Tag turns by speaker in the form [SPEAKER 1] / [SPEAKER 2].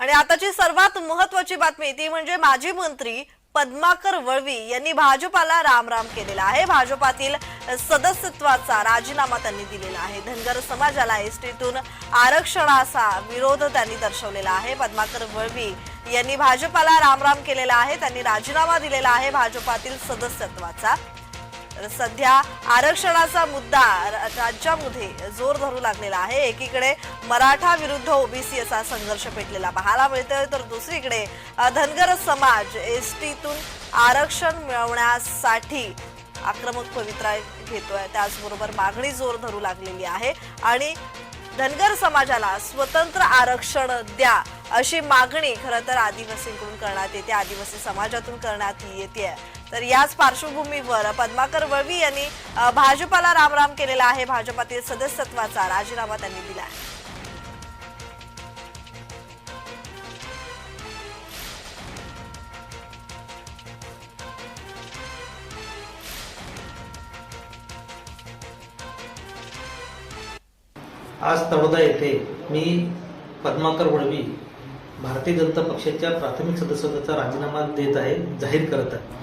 [SPEAKER 1] आणि आताची सर्वात महत्वाची बातमी ती म्हणजे माजी मंत्री पद्माकर वळवी यांनी भाजपाला रामराम केलेला आहे. भाजपातील सदस्यत्वाचा राजीनामा त्यांनी दिलेला आहे. धनगर समाजाला एसटीतून आरक्षणाचा विरोध त्यांनी दर्शवलेला आहे. पद्माकर वळवी यांनी भाजपाला रामराम केलेला आहे. त्यांनी राजीनामा दिलेला आहे. भाजपातील सदस्यत्वाचा सध्या आरक्षणाचा मुद्दा राज्यामध्ये जोर धरू लागलेला आहे. एकीकडे मराठा विरुद्ध ओबीसी असा संघर्ष पेटलेला पाहायला मिळतोय तर दुसरीकडे धनगर समाज एसटीतून आरक्षण मिळवण्यासाठी आक्रमक पवित्रा घेतोय. त्याचबरोबर मागणी जोर धरू लागलेली आहे. आणि धनगर समाजाला स्वतंत्र आरक्षण द्या अशी मागणी खरं तर आदिवासींकडून करण्यात येते आदिवासी समाजातून करण्यात येते. तर याच पार्श्वभूमीवर पद्माकर वळवी यांनी भाजपाला रामराम केलेला आहे. भाजपातील सदस्यत्वाचा राजीनामा त्यांनी दिला आहे.
[SPEAKER 2] आज तळोदा येथे मी पद्माकर वळवी भारतीय जनता पक्षाच्या प्राथमिक सदस्यत्वाचा राजीनामा देत आहे जाहीर करत आहे.